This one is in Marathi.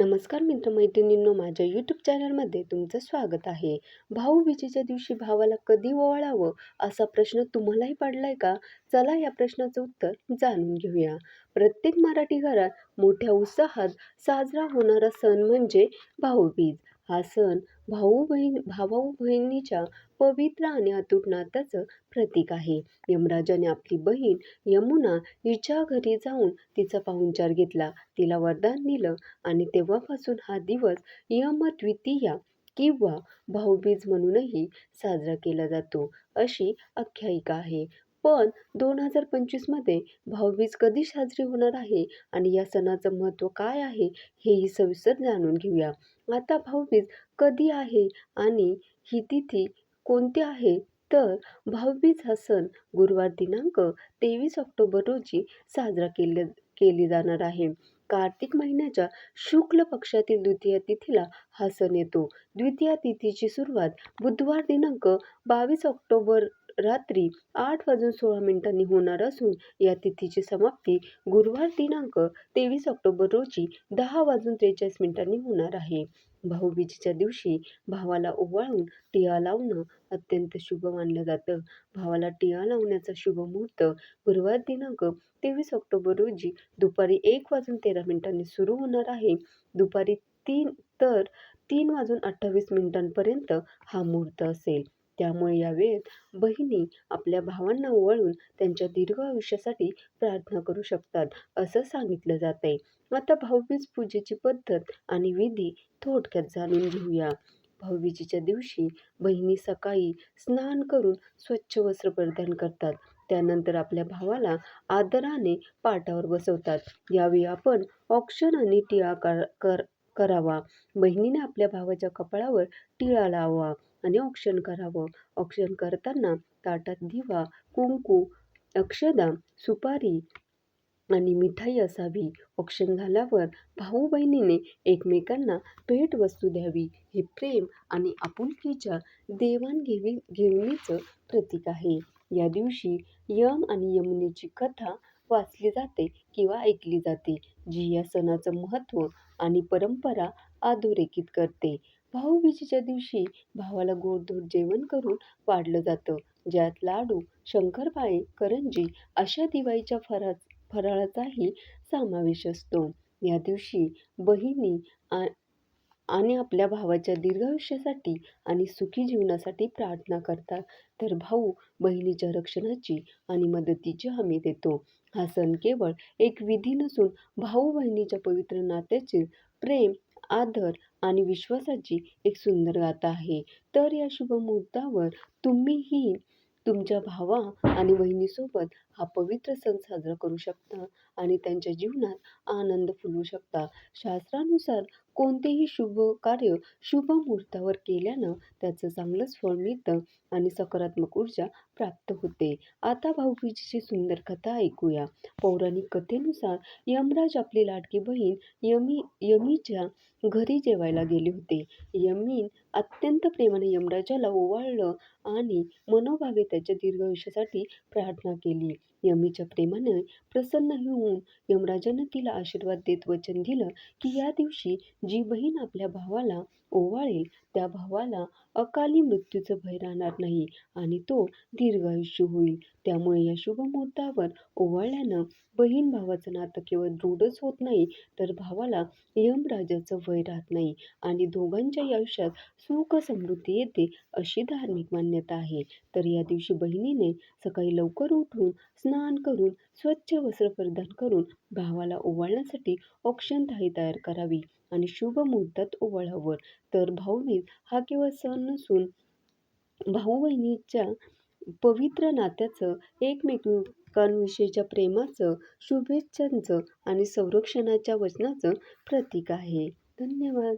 नमस्कार मित्रमैत्रिणींनो माझ्या यूट्यूब चॅनलमध्ये तुमचं स्वागत आहे. भाऊबीजेच्या दिवशी भावाला कधी ओवाळावं असा प्रश्न तुम्हालाही पडलाय का? चला या प्रश्नाचं उत्तर जाणून घेऊया. प्रत्येक मराठी घरात मोठ्या उत्साहात साजरा होणारा सण म्हणजे भाऊबीज. हा सण भाऊ बहीण भाऊ बहिणीच्या पवित्र आणि अतूट नात्याचं प्रतीक आहे. यमराजाने आपली बहीण यमुना हिच्या घरी जाऊन तिचा पाहुणचार घेतला. तिला वरदान दिलं आणि तेव्हापासून हा दिवस यमद्वितीया किंवा भाऊबीज म्हणूनही साजरा केला जातो अशी आख्यायिका आहे. पण दोन हजार पंचवीसमध्ये भाऊबीज कधी साजरी होणार आहे आणि या सणाचं महत्त्व काय आहे हेही सविस्तर जाणून घेऊया. आता भाऊबीज कधी आहे आणि ही तिथी कोणती आहे? तर भाऊबीज हा सण गुरुवार दिनांक तेवीस ऑक्टोबर रोजी साजरा केले केली जाणार आहे. कार्तिक महिन्याच्या शुक्ल पक्षातील द्वितीय तिथीला हा सण येतो. द्वितीय तिथीची सुरुवात बुधवार दिनांक बावीस ऑक्टोबर रात्री आठ वाजून सोळा मिनिटांनी होणार असून या तिथीची समाप्ती गुरुवार दिनांक तेवीस ऑक्टोबर रोजी दहा वाजून त्रेचाळीस मिनिटांनी होणार आहे. भाऊबीजेच्या दिवशी भावाला ओवाळून टिळा लावणं अत्यंत शुभ मानलं जातं. भावाला टिळा लावण्याचा शुभ मुहूर्त गुरुवार दिनांक तेवीस ऑक्टोबर रोजी दुपारी एक वाजून तेरा मिनिटांनी सुरू होणार आहे. दुपारी तीन तर तीन वाजून अठ्ठावीस मिनिटांपर्यंत हा मुहूर्त असेल. त्यामुळे या वेळेत बहिणी आपल्या भावांना ओवाळून त्यांच्या दीर्घ आयुष्यासाठी प्रार्थना करू शकतात असं सांगितलं जात आहे आता भाऊबीज पूजेची पद्धत आणि विधी थोडक्यात जाणून घेऊया. भाऊबीजेच्या दिवशी बहिणी सकाळी स्नान करून स्वच्छ वस्त्र परिधान करतात. त्यानंतर आपल्या भावाला आदराने पाटावर बसवतात. यावेळी आपण ऑक्शन आणि टिळा कर करावा. बहिणीने आपल्या भावाच्या कपाळावर टिळा लावा. आणि औक्षण करावं. औक्षण करताना ताटात दिवा कुंकू अक्षदा सुपारी आणि मिठाई असावी. औक्षण झाल्यावर भाऊ बहिणीने एकमेकांना भेटवस्तू द्यावी. हे प्रेम आणि आपुलकीच्या देवाणघेवी घेवणीचं प्रतीक आहे. या दिवशी यम आणि यमुनेची कथा वाचली जाते किंवा ऐकली जाते जी या सणाचं महत्त्व आणि परंपरा अधोरेखित करते. भाऊबीजेच्या दिवशी भावाला गोडधोड जेवण करून वाढलं जातं. ज्यात लाडू शंकरपाळे करंजी अशा दिवाळीच्या फरा फराळाचाही समावेश असतो. या दिवशी बहिणी आणि आपल्या भावाच्या दीर्घायुष्यासाठी आणि सुखी जीवनासाठी प्रार्थना करतात. तर भाऊ बहिणीच्या रक्षणाची आणि मदतीची हमी देतो. हा सण केवळ एक विधी नसून भाऊ बहिणीच्या पवित्र नात्याचे प्रेम आदर आणि विश्वासाची एक सुंदर गाथा आहे. तर या शुभ मुहूर्तावर तुम्हीही तुमच्या भावा आणि बहिणीसोबत हा पवित्र सण साजरा करू शकता आणि त्यांच्या जीवनात आनंद फुलवू शकता. शास्त्रानुसार कोणतेही शुभ कार्य शुभ मुहूर्तावर केल्यानं त्याचं चांगलंच फळ मिळतं आणि सकारात्मक ऊर्जा प्राप्त होते. आता भाऊबीजेची सुंदर कथा ऐकूया. पौराणिक कथेनुसार यमराज आपली लाडकी बहीण यमी यमीच्या घरी जेवायला गेले होते. यमीन अत्यंत प्रेमाने यमराजाला ओवाळलं आणि मनोभावे त्याच्या दीर्घायुष्यासाठी प्रार्थना केली. यमीच्या प्रेमाने प्रसन्न होऊन यमराजानं तिला आशीर्वाद देत वचन दिलं की या दिवशी जी बहीण आपल्या भावाला ओवाळेल त्या भावाला अकाली मृत्यूचं भय राहणार नाही आणि तो दीर्घायुष्य होईल. त्यामुळे या शुभ मुहूर्तावर ओवाळल्यानं बहीण भावाचं नातं केवळ दृढच होत नाही तर भावाला यमराजाचं भय राहत नाही आणि दोघांच्या आयुष्यात सुख समृद्धी येते अशी धार्मिक मान्यता आहे. तर या दिवशी बहिणीने सकाळी लवकर उठून स्नान करून स्वच्छ वस्त्र परिधान करून भावाला ओवाळण्यासाठी औक्षण तयार करावी. आणि शुभ मुहूर्तात ओवाळावं. तर भाऊबीज हा केवळ सण नसून भाऊ बहिणीच्या पवित्र नात्याचं एकमेकांविषयीच्या प्रेमाचं शुभेच्छांचं आणि संरक्षणाच्या वचनाचं प्रतीक आहे. धन्यवाद.